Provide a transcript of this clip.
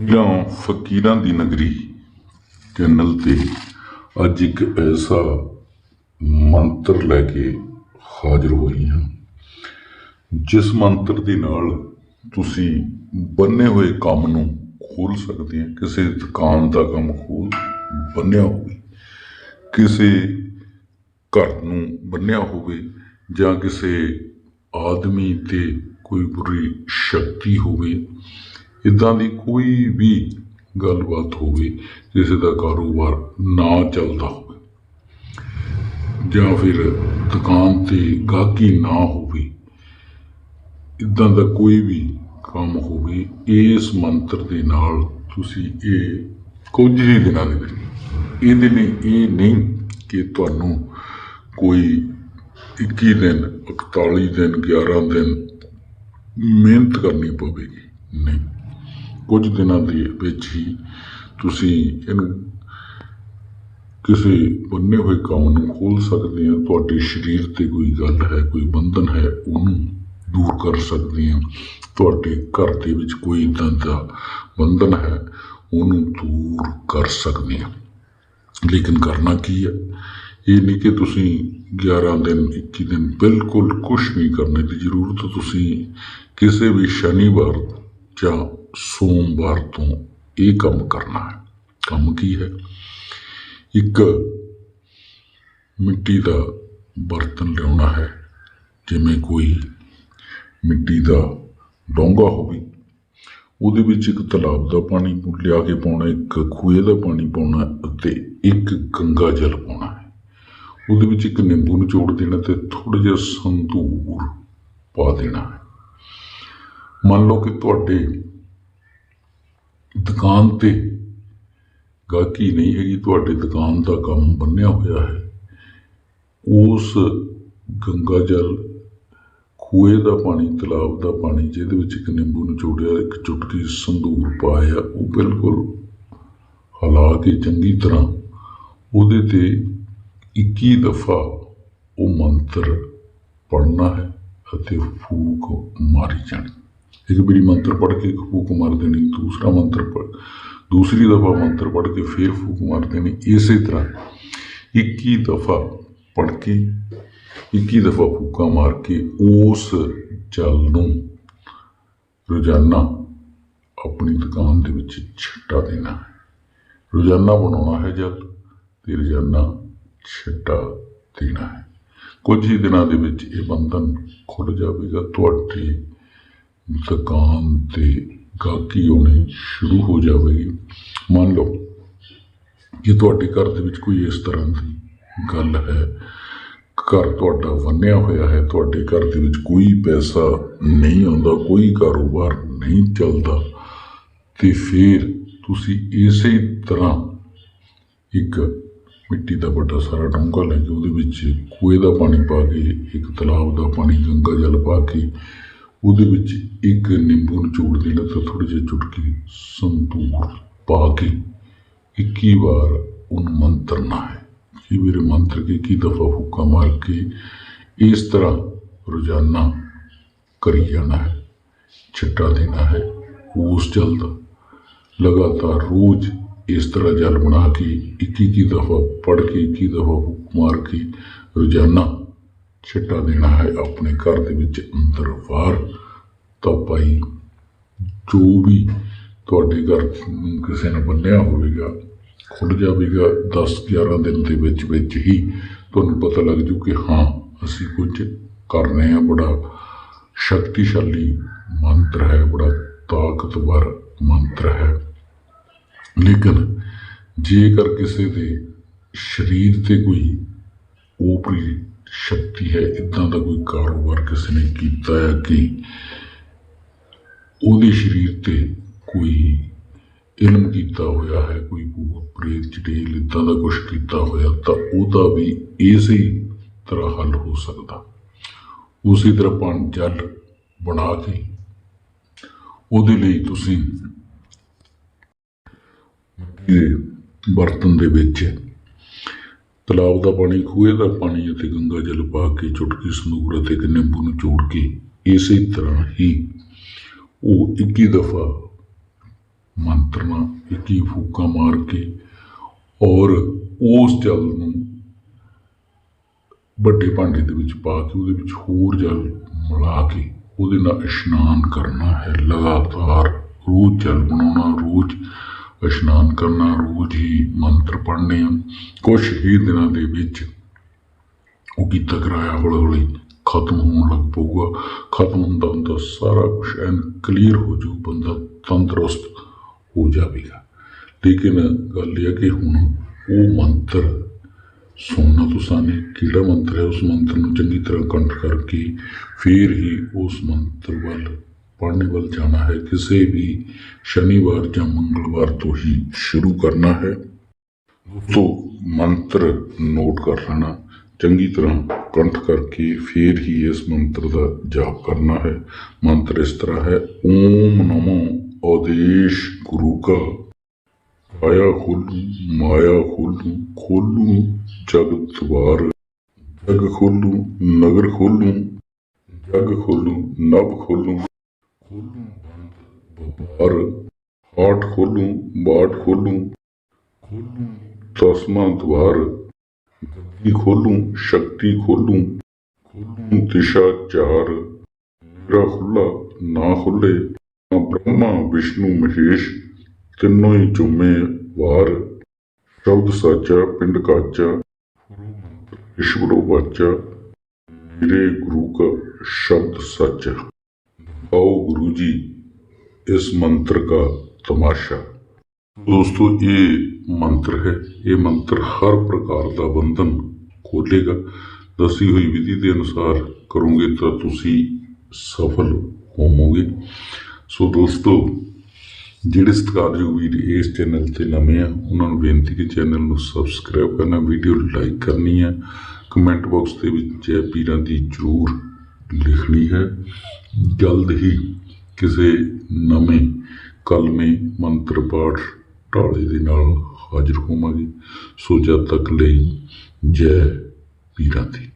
ਜਾਂ ਫਕੀਰਾਂ ਦੀ ਨਗਰੀ, ਚੈਨਲ ਤੇ ਅੱਜ ਇੱਕ ਐਸਾ ਮੰਤਰ ਲੈ ਕੇ ਹਾਜ਼ਰ ਹੋਈ ਹਾਂ, ਜਿਸ ਮੰਤਰ ਦੇ ਨਾਲ ਤੁਸੀਂ ਬੰਨੇ ਹੋਏ ਕੰਮ ਨੂੰ ਖੋਲ ਸਕਦੇ ਹੋ, ਕਿਸੇ ਦੁਕਾਨ ਦਾ ਕੰਮ ਖੋਲ ਬੰਨਿਆ ਹੋਵੇ, ਕਿਸੇ ਘਰ ਨੂੰ ਬੰਨਿਆ ਹੋਵੇ ਜਾਂ ਕਿਸੇ ਆਦਮੀ ਤੇ ਕੋਈ ਬੁਰੀ ਸ਼ਕਤੀ ਹੋਵੇ ਇੱਦਾਂ ਦੀ ਕੋਈ ਵੀ ਗੱਲਬਾਤ ਹੋਵੇ, ਕਿਸੇ ਦਾ ਕਾਰੋਬਾਰ ਨਾ ਚੱਲਦਾ ਹੋਵੇ, ਜਾਂ ਫਿਰ ਦੁਕਾਨ ਤੇ ਗਾਹਕੀ ਨਾ ਹੋਵੇ, ਇਦਾਂ ਦਾ ਕੋਈ ਵੀ ਕੰਮ ਹੋਵੇ, ਇਸ ਮੰਤਰ ਦੇ ਨਾਲ ਤੁਸੀਂ ਇਹ ਕੁਝ ਹੀ ਦਿਨਾਂ ਦੇ ਵਿੱਚ, ਇਹਦੇ ਲਈ ਇਹ ਨਹੀਂ ਕਿ ਤੁਹਾਨੂੰ ਕੋਈ 21 ਦਿਨ 41 ਦਿਨ 11 ਦਿਨ ਮਿਹਨਤ ਕਰਨੀ ਪਵੇਗੀ। ਨਹੀਂ। ਕੁਝ ਦਿਨਾਂ ਦੇ ਵਿੱਚ ਹੀ ਤੁਸੀਂ ਇਹਨੂੰ ਕਿਸੇ ਬੰਨੇ ਹੋਏ ਕੰਮ ਨੂੰ ਖੋਲ ਸਕਦੇ ਆ ਤੁਹਾਡੇ ਸਰੀਰ ਤੇ ਕੋਈ ਗੱਲ ਹੈ, ਕੋਈ ਬੰਧਨ ਹੈ, ਉਹਨੂੰ ਦੂਰ ਕਰ ਸਕਦੇ ਆ ਤੁਹਾਡੇ ਘਰ ਦੇ ਵਿੱਚ ਕੋਈ ਇਦਾਂ ਦਾ ਬੰਧਨ ਹੈ, ਉਹਨੂੰ ਦੂਰ ਕਰ ਸਕਦੇ ਆ ਲੇਕਿਨ ਕਰਨਾ ਕੀ ਹੈ? ਇਹ ਨਹੀਂ ਕਿ ਤੁਸੀਂ 11 ਦਿਨ 21 ਦਿਨ ਬਿਲਕੁਲ ਕੁਝ ਨਹੀਂ ਕਰਨੇ ਦੀ ਜ਼ਰੂਰਤ। ਤੁਸੀਂ ਕਿਸੇ ਵੀ ਸ਼ਨੀਵਾਰ ਜਾਂ ਸੋਮਵਾਰ ਤੋਂ ਇਹ ਕੰਮ ਕਰਨਾ ਹੈ। ਕੰਮ ਕੀ ਹੈ? ਇੱਕ ਮਿੱਟੀ ਦਾ ਬਰਤਨ ਲਿਆਉਣਾ ਹੈ। ਜਿਵੇਂ ਕੋਈ ਮਿੱਟੀ ਦਾ ਡੋਂਗਾ ਹੋਵੇ, ਉਹਦੇ ਵਿੱਚ ਇੱਕ ਤਲਾਬ ਦਾ ਪਾਣੀ ਲਿਆ ਕੇ ਪਾਉਣਾ, ਇੱਕ ਖੂਏ ਦਾ ਪਾਣੀ ਪਾਉਣਾ ਅਤੇ ਇੱਕ ਗੰਗਾ ਜਲ ਪਾਉਣਾ ਹੈ। ਉਹਦੇ ਵਿੱਚ ਇੱਕ ਨਿੰਬੂ ਨਿਚੋੜ ਦੇਣਾ ਤੇ ਥੋੜਾ ਜਿਹਾ ਸੰਤੂਰ ਪਾ ਦੇਣਾ ਹੈ। ਮੰਨ ਲਓ ਕਿ ਤੁਹਾਡੇ ਦੁਕਾਨ ਤੇ। ਗਾਹਕੀ ਨਹੀਂ ਹੈਗੀ, ਤੁਹਾਡੇ ਦੁਕਾਨ ਦਾ ਕੰਮ ਬੰਨਿਆ ਹੋਇਆ ਹੈ। ਉਸ ਗੰਗਾ ਜਲ ਖੂਏ ਦਾ ਪਾਣੀ, ਤਲਾਬ ਦਾ ਪਾਣੀ, ਜਿਹਦੇ ਵਿੱਚ ਇੱਕ ਨਿੰਬੂ ਨਿਚੋੜਿਆ, ਇੱਕ ਚੁਟਕੀ ਸੰਧੂਰ ਪਾਇਆ, ਉਹ ਬਿਲਕੁਲ ਹਿਲਾ ਕੇ ਚੰਗੀ ਤਰ੍ਹਾਂ ਉਹਦੇ ਤੇ 21 ਦਫਾ ਉਹ ਮੰਤਰ ਪੜਨਾ ਹੈ ਅਤੇ ਫੂਕ ਮਾਰੀ ਜਾਣੀ। ਇੱਕ ਵਾਰੀ ਮੰਤਰ ਪੜ੍ਹ ਕੇ ਇੱਕ ਫੂਕ ਮਾਰ ਦੇਣੀ, ਦੂਸਰਾ ਮੰਤਰ ਪੜ ਦੂਸਰੀ ਦਫਾ ਮੰਤਰ ਪੜ੍ਹ ਕੇ ਫਿਰ ਫੂਕ ਮਾਰ ਦੇਣੀ, ਇਸੇ ਤਰ੍ਹਾਂ 21 ਦਫਾ ਪੜ੍ਹ ਕੇ 21 ਦਫਾ ਫੂਕਾ ਮਾਰ ਕੇ ਉਸ ਜਲ ਨੂੰ ਰੋਜ਼ਾਨਾ ਆਪਣੀ ਦੁਕਾਨ ਦੇ ਵਿੱਚ ਛਿੱਟਾ ਦੇਣਾ ਹੈ। ਰੋਜ਼ਾਨਾ ਬਣਾਉਣਾ ਹੈ ਜਲ ਤੇ ਰੋਜ਼ਾਨਾ ਛਿੱਟਾ ਦੇਣਾ ਹੈ। ਕੁਝ ਹੀ ਦਿਨਾਂ ਦੇ ਵਿੱਚ ਇਹ ਬੰਧਨ ਖੁੱਲ ਜਾਵੇਗਾ, ਤੁਹਾਡੀ ਦੁਕਾਨ ਤੇ ਗਾਹਕੀ ਆਉਣੀ ਸ਼ੁਰੂ ਹੋ ਜਾਵੇਗੀ। ਮੰਨ ਲਓ ਕਿ ਤੁਹਾਡੇ ਘਰ ਦੇ ਵਿੱਚ ਕੋਈ ਇਸ ਤਰ੍ਹਾਂ ਦੀ ਗੱਲ ਹੈ। ਘਰ ਤੁਹਾਡਾ ਵੰਨਿਆ ਹੋਇਆ ਹੈ, ਤੁਹਾਡੇ ਘਰ ਦੇ ਵਿੱਚ ਕੋਈ ਪੈਸਾ ਨਹੀਂ ਆਉਂਦਾ, ਕੋਈ ਕਾਰੋਬਾਰ ਨਹੀਂ ਚੱਲਦਾ, ਤੇ ਫਿਰ ਤੁਸੀਂ ਇਸੇ ਤਰ੍ਹਾਂ ਇੱਕ ਮਿੱਟੀ ਦਾ ਵੱਡਾ ਸਾਰਾ ਡੂੰਘਾ ਲੈ ਕੇ ਉਹਦੇ ਵਿੱਚ ਕੂਏ ਦਾ ਪਾਣੀ ਪਾ ਕੇ, ਇੱਕ ਤਲਾਬ ਦਾ ਪਾਣੀ, ਗੰਗਾ ਜਲ ਪਾ ਕੇ ਉਹਦੇ ਵਿੱਚ ਇੱਕ ਨਿੰਬੂ ਨਿਚੋੜ ਦੇਣਾ ਤੇ ਥੋੜੀ ਜਿਹੀ ਚੁਟਕੀ ਸੰਤੂਰ ਪਾ ਕੇ 21 ਵਾਰ ਉਹਨੂੰ ਮੰਤਰਨਾ ਹੈ। ਕਿ ਮੇਰੇ ਮੰਤਰ ਕੇ ਕੀ ਦਫਾ ਹੁਕਾ ਮਾਰ ਕੇ ਇਸ ਤਰ੍ਹਾਂ ਰੋਜ਼ਾਨਾ ਕਰੀ ਜਾਣਾ ਹੈ, ਛਿੱਟਾ ਦੇਣਾ ਹੈ, ਉਸ ਜਲ ਦਾ। ਲਗਾਤਾਰ ਰੋਜ਼ ਇਸ ਤਰ੍ਹਾਂ ਜਲ ਬਣਾ ਕੇ 21 ਦਫਾ ਪੜ ਕੇ 21 ਦਫਾ ਫੂਕ ਮਾਰ ਕੇ ਰੋਜ਼ਾਨਾ ਛਿੱਟਾ ਦੇਣਾ ਹੈ ਆਪਣੇ ਘਰ ਦੇ ਵਿੱਚ ਅੰਦਰ ਬਾਹਰ, ਤਾਂ ਭਾਈ ਜੋ ਵੀ ਤੁਹਾਡੇ ਘਰ ਕਿਸੇ ਨੇ ਬੰਨਿਆ ਹੋਵੇਗਾ ਖੁੱਲ ਜਾਵੇਗਾ 10 11 ਦਿਨ ਦੇ ਵਿੱਚ ਵਿੱਚ ਹੀ ਤੁਹਾਨੂੰ ਪਤਾ ਲੱਗ ਜੂ ਕਿ ਹਾਂ, ਅਸੀਂ ਕੁਝ ਕਰ ਰਹੇ ਹਾਂ। ਬੜਾ ਸ਼ਕਤੀਸ਼ਾਲੀ ਮੰਤਰ ਹੈ, ਬੜਾ ਤਾਕਤਵਰ ਮੰਤਰ ਹੈ। ਲੇਕਿਨ ਜੇਕਰ ਕਿਸੇ ਦੇ ਸਰੀਰ ਤੇ ਕੋਈ ਓਪਰੀ ਸ਼ਕਤੀ ਹੈ ਇਦਾਂ ਦਾ ਕੋਈ ਕਾਰੋਬਾਰ ਕਿਸੇ ਨੇ ਕੀਤਾ ਹੈ ਕਿ ਉਹਦੇ ਸਰੀਰ ਤੇ ਕੋਈ ਇਲਮ ਕੀਤਾ ਹੋਇਆ ਹੈ, ਕੋਈ ਭੂਤ ਪ੍ਰੇਤ ਚਟੇਲ ਇਦਾਂ ਦਾ ਕੁਝ ਕੀਤਾ ਹੋਇਆ, ਤਾਂ ਉਹਦਾ ਵੀ ਇਸੇ ਤਰ੍ਹਾਂ ਹੱਲ ਹੋ ਸਕਦਾ। ਉਸੇ ਤਰ੍ਹਾਂ ਪਾਣੀ ਜਲ ਬਣਾ ਕੇ ਉਹਦੇ ਲਈ ਤੁਸੀਂ ਮਿੱਟੀ ਬਰਤਨ ਦੇ ਵਿੱਚ ਤਲਾਬ ਦਾ ਪਾਣੀ, ਖੂਹੇ ਦਾ ਪਾਣੀ ਅਤੇ ਗੰਗਾ ਜਲ ਪਾ ਕੇ ਚੁਟਕੀ ਸੰਦੂਰ ਅਤੇ ਇੱਕ ਨਿੰਬੂ ਨੂੰ ਜੋੜ ਕੇ ਇਸੇ ਤਰ੍ਹਾਂ ਹੀ ਉਹ 21 ਦਫਾ ਮੰਤਰ ਨਾਲ ਇੱਕੀ ਫੂਕਾਂ ਮਾਰ ਕੇ ਔਰ ਉਸ ਜਲ ਨੂੰ ਵੱਡੇ ਭਾਂਡੇ ਦੇ ਵਿੱਚ ਪਾ ਕੇ ਉਹਦੇ ਵਿੱਚ ਹੋਰ ਜਲ ਮਿਲਾ ਕੇ ਉਹਦੇ ਨਾਲ ਇਸ਼ਨਾਨ ਕਰਨਾ ਹੈ। ਲਗਾਤਾਰ ਰੋਜ਼ ਜਲ ਬਣਾਉਣਾ, ਰੋਜ਼ ਇਸ਼ਨਾਨ ਕਰਨਾ ਰੋਜ਼ ਹੀ ਮੰਤਰ ਪੜ੍ਹਨੇ ਆ ਕੁਝ ਹੀ ਦਿਨਾਂ ਦੇ ਵਿੱਚ ਉਹ ਕੀਤਾ ਕਰਾਇਆ ਹੌਲੀ ਹੌਲੀ ਖਤਮ ਹੋਣ ਲੱਗ ਪਊਗਾ। ਖਤਮ ਹੁੰਦਾ ਹੁੰਦਾ ਸਾਰਾ ਕੁਝ ਐਨ ਕਲੀਅਰ ਹੋ ਜਾਊ, ਬੰਦਾ ਤੰਦਰੁਸਤ ਹੋ ਜਾਵੇਗਾ। ਲੇਕਿਨ ਗੱਲ ਇਹ ਕਿ ਹੁਣ ਉਹ ਮੰਤਰ ਸੁਣਨਾ ਤੁਸਾਂ ਨੇ, ਕਿਹੜਾ ਮੰਤਰ ਹੈ ਉਸ ਮੰਤਰ ਨੂੰ ਚੰਗੀ ਤਰ੍ਹਾਂ ਕੰਠ ਕਰਕੇ ਫਿਰ ਹੀ ਉਸ ਮੰਤਰ ਵੱਲ ਪੜ੍ਹਨੇ ਵੱਲ ਜਾਣਾ ਹੈ, ਕਿਸੇ ਵੀ ਸ਼ਨੀਵਾਰ ਜਾਂ ਮੰਗਲਵਾਰ ਤੋਂ ਹੀ ਸ਼ੁਰੂ ਕਰਨਾ ਹੈ। ਦੋਸਤੋ ਮੰਤਰ ਨੋਟ ਕਰ ਲੈਣਾ, ਚੰਗੀ ਤਰ੍ਹਾਂ ਕੰਠ ਕਰਕੇ ਫਿਰ ਹੀ ਇਸ ਮੰਤਰ ਦਾ ਜਾਪ ਕਰਨਾ ਹੈ। ਮੰਤਰ ਇਸ ਤਰ੍ਹਾਂ ਹੈ, ਓਮ ਨਮੋ ਆਦੇਸ਼ ਗੁਰੂ ਕਾ, ਆਇਆ ਖੋਲੂ, ਮਾਇਆ ਖੋਲੂ ਖੋਲੂ ਜਗਤ ਦਵਾਰ, ਜਗ ਖੋਲੂ, ਨਗਰ ਖੋਲੂ, ਜਗ ਖੋਲੂ ਨਭ ਖੋਲੂ ਖੋਲੂ ਵਪਾਰ ਹਾਟ ਖੋਲੂ, ਬਾਟ ਖੋਲੂ ਖੋਲੂ ਤਸਮਾ ਦਵਾਰ ਗੱਦੀ ਖੋਲੂ, ਸ਼ਕਤੀ ਖੋਲੂ ਖੋਲੂ ਦਿਸ਼ਾ ਚਾਰ, ਮੇਰਾ ਖੁੱਲਾ ਨਾ ਖੁੱਲੇ ਨਾ ਬ੍ਰਹਮਾ, ਵਿਸ਼ਨੂੰ, ਮਹੇਸ਼, ਤਿੰਨੋਂ ਹੀ ਜੁਮੇ ਵਾਰ, ਸ਼ਬਦ ਸਾਚਾ, ਪਿੰਡ ਕਾਚਾ ਈਸ਼ਵਰੋ ਵਾਚਾ, ਮੇਰੇ ਗੁਰੂ ਕਾ ਸ਼ਬਦ ਸੱਚ। ਆਓ ਗੁਰੂ ਜੀ ਇਸ ਮੰਤਰ का तमाशा दोस्तों ये ਮੰਤਰ ਹੈ ਇਹ ਮੰਤਰ ਹਰ ਪ੍ਰਕਾਰ ਦਾ ਬੰਧਨ ਖੋਲੇਗਾ ਦੱਸੀ ਹੋਈ ਵਿਧੀ ਦੇ ਅਨੁਸਾਰ ਕਰੋਗੇ ਤਾਂ ਤੁਸੀਂ ਸਫਲ ਹੋਵੋਗੇ ਸੋ ਦੋਸਤੋ ਜਿਹੜੇ ਸਤਿਕਾਰਯੋਗ ਵੀਰ ਇਸ ਚੈਨਲ ਤੇ ਨਵੇਂ ਆ ਉਹਨਾਂ ਨੂੰ ਬੇਨਤੀ ਕਿ ਚੈਨਲ ਨੂੰ ਸਬਸਕ੍ਰਾਈਬ ਕਰਨਾ ਵੀਡੀਓ ਲਾਈਕ ਕਰਨੀ ਹੈ ਕਮੈਂਟ ਬਾਕਸ ਦੇ ਵਿੱਚ ਜੈ ਪੀਰਾਂ ਦੀ ਜ਼ਰੂਰ ਲਿਖਣੀ ਹੈ। ਜਲਦ ਹੀ ਕਿਸੇ ਨਵੇਂ ਕਲਮੇ ਮੰਤਰ ਪਾਠ ਢਾਲੇ ਦੇ ਨਾਲ ਹਾਜ਼ਰ ਹੋਵਾਂਗੇ। ਸੋ ਜਦ ਤੱਕ ਲਈ ਜੈ ਪੀਰਾਂ ਦੀ